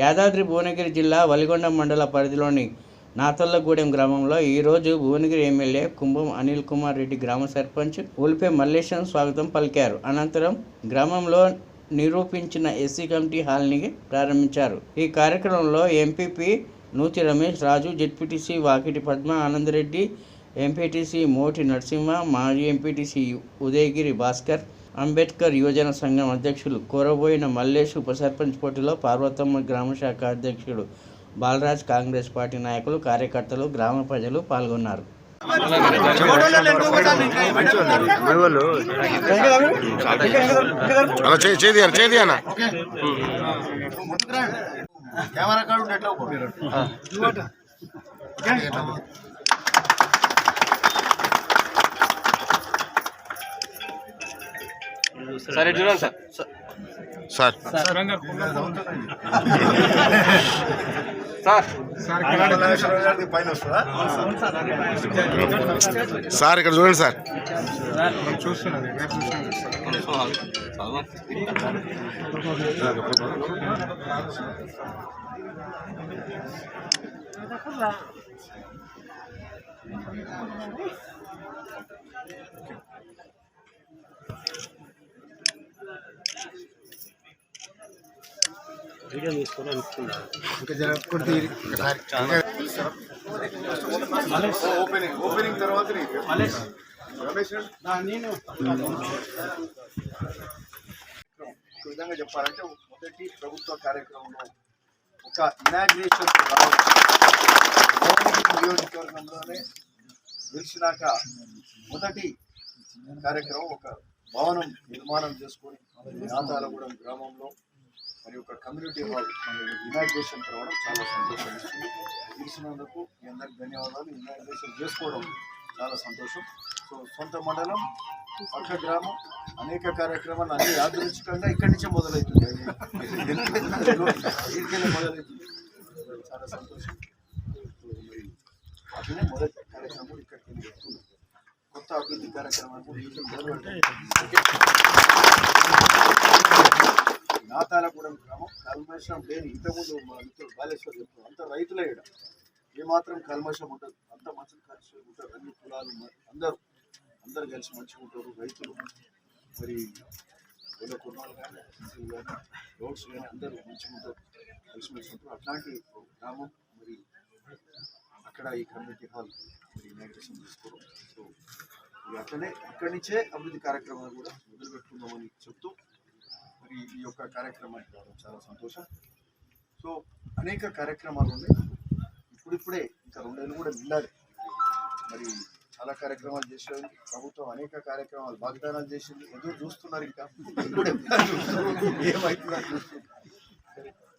యాదాద్రి భువనగిరి జిల్లా వలిగొండ మండల పరిధిలోని నాతల్లగూడెం గ్రామంలో ఈరోజు భువనగిరి ఎమ్మెల్యే కుంభం అనిల్ కుమార్ రెడ్డి గ్రామ సర్పంచ్ ఉల్పే మల్లేశం స్వాగతం పలికారు. అనంతరం గ్రామంలో నిరూపించిన ఎస్సీ కమిటీ హాల్ని ప్రారంభించారు. ఈ కార్యక్రమంలో MPP Nuthi Ramesh Raju ZPTC Vakiti Padma Anand Reddy MPTC మోటి Narasimha మాజీ ఎంపీటీసీ ఉదయగిరి భాస్కర్ అంబేద్కర్ యువజన సంఘం అధ్యక్షులు కోరబోయిన మల్లేష్ ఉప సర్పంచ్ పోటీలో పార్వతమ్మ గ్రామ శాఖ అధ్యక్షుడు బాలరాజ్ కాంగ్రెస్ పార్టీ నాయకులు కార్యకర్తలు గ్రామ ప్రజలు పాల్గొన్నారు. కెమెరా సరే చూడండి సార్. సార్. సార్. పైన వస్తుందా? సార్ ఇక్కడ చూడండి సార్. ఇంకా జర కొద్ది ఓపెనింగ్ ఓపెనింగ్ తర్వాత రమేష్ నేను. విధంగా చెప్పాలంటే మొదటి ప్రభుత్వ కార్యక్రమంలో ఒక ఇనాగ్రేషన్ నియోజకవర్గంలోనే గెలిచినాక మొదటి కార్యక్రమం ఒక భవనం నిర్మాణం చేసుకొని నాతాలగూడెం గ్రామంలో మరి ఒక కమ్యూనిటీ హాల్ ఇనాగ్రేషన్ కావడం చాలా సంతోషం ఇస్తుంది తెలిసినందుకు మీ అందరికి ధన్యవాదాలు. ఇనాగ్రేషన్ చేసుకోవడం చాలా సంతోషం. సో సొంత మండలం పక్క గ్రామం అనేక కార్యక్రమాలు అన్ని యాదృచ్ఛికంగా ఇక్కడి నుంచే మొదలవుతుంది ఇక్కడికెళ్ళి మొదలవుతుంది చాలా సంతోషం. అట్లనే మొదటి కార్యక్రమం ఇక్కడికి వెళ్ళి కొత్త అభివృద్ధి కార్యక్రమాలు మొదలు ఈరోజు నాతారగూడెం గ్రామం కల్మషం లేని ఇంతకుముందు మా మిత్రుడు బాలేశ్వర్ చెప్తారు అంత రైతులే ఇక్కడ ఏమాత్రం కల్మషం ఉండదు. అంత మంచిగా కలిసి ఉంటారు అన్ని కులాలు మ- అందరూ. అందరు కలిసి మంచిగా ఉంటారు. రైతులు మరి. కుల కుటుంబాలు కానీ కానీ రోడ్స్ కానీ అందరూ మంచిగా ఉంటారు. కలిసిమెలిసి ఉంటారు. అట్లాంటి గ్రామం మరి అక్కడ ఈ కమ్యూనిటీ హాల్ మరి ఇనాగ్రేషన్ చేసుకోవడం సో మరి అట్లనే అక్కడి నుంచే అభివృద్ధి కార్యక్రమాలు కూడా మొదలు పెట్టుకుందామని చెప్తూ మరి ఈ యొక్క కార్యక్రమానికి రావడం చాలా సంతోషం. సో అనేక కార్యక్రమాలు ఉన్నాయి. ఇప్పుడిప్పుడే ఇంకా రెండేళ్ళు కూడా వెళ్ళాలి మరి చాలా కార్యక్రమాలు చేసేది ప్రభుత్వం అనేక కార్యక్రమాలు వాగ్దానాలు చేసింది. ఎదురు చూస్తున్నారు ఇంకా. ఇప్పుడే చూస్తున్నారు.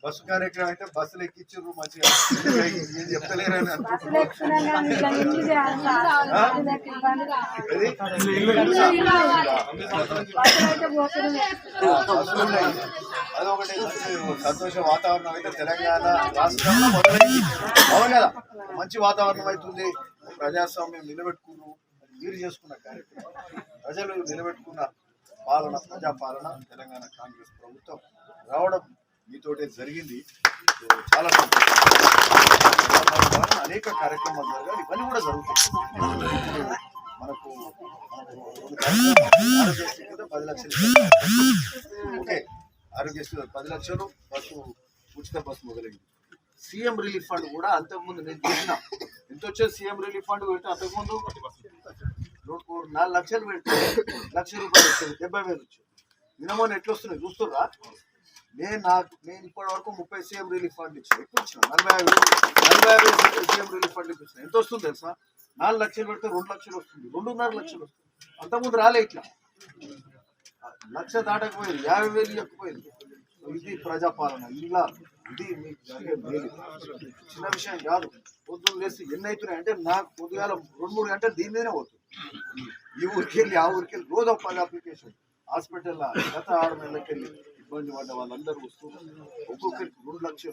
బస్సు కార్యక్రమం అయితే బస్సులు ఎక్కించారు మంచిగా. ఏం చెప్తలేరని అని అదొకటి సంతోష వాతావరణం అయితే తెలంగాణ రాష్ట్రంలో మొదలైంది అవును కదా మంచి వాతావరణం అవుతుంది. ప్రజాస్వామ్యం నిలబెట్టుకున్నారు. మీరు చేసుకున్న కార్యక్రమం. ప్రజలు నిలబెట్టుకున్న పాలన ప్రజా పాలన తెలంగాణ కాంగ్రెస్ ప్రభుత్వం రావడం మీతోటే జరిగింది. చాలా సంతోషం. అనేక కార్యక్రమాలు జరగాలి. ఇవన్నీ కూడా జరుగుతాయి. మనకు ఆరోగ్యశ్రీ కింద పది లక్షలు ఓకే. ఆరోగ్యశ్రీ పది లక్షలు బస్సు ఉచిత బస్సు మొదలైంది. సీఎం రిలీఫ్ ఫండ్ కూడా అంతకుముందు నేను చూసిన ఎంత వచ్చేది సీఎం రిలీఫ్ ఫండ్ పెడితే అంతకుముందు నాలుగు లక్షలు పెడితే లక్ష రూపాయలు వచ్చేది డెబ్బై వేలు వచ్చేది. మినిమం ఎట్లా వస్తున్నాయి? చూస్తుర్రా? నేను నాకు నేను ఇప్పటి వరకు ముప్పై సీఎం రిలీఫ్ ఫండ్ ఇచ్చాను. ఎక్కువ ఇచ్చిన? నలభై ఐదు నలభై ఐదు సీఎం రిలీఫ్ ఫండ్ ఇచ్చిన ఎంత వస్తుంది తెలుసా? నాలుగు లక్షలు పెడితే రెండు లక్షలు వస్తుంది. రెండున్నర లక్షలు వస్తుంది. అంతకుముందు రాలే ఇట్లా. లక్ష దాటకపోయింది. యాభై వేలు ఎక్కుపోయింది ఇది ప్రజాపాలన. ఇలా ఇది మీకు జరిగే మేలు. చిన్న విషయం కాదు. పొద్దున్న లేసి ఎన్ని అవుతున్నాయి అంటే నాకు పొద్దుగాల రెండు మూడు గంటలు దీని మీదనే పోతుంది. ఈ ఊరికి వెళ్ళి ఆ ఊరికి వెళ్ళి రోజు ఒక పది అప్లికేషన్. హాస్పిటల్ గత ఆరు నెలలకి వెళ్ళి ఇబ్బంది పడ్డ వాళ్ళందరూ వస్తున్నారు. ఒక్కొక్కరికి రెండు లక్షలు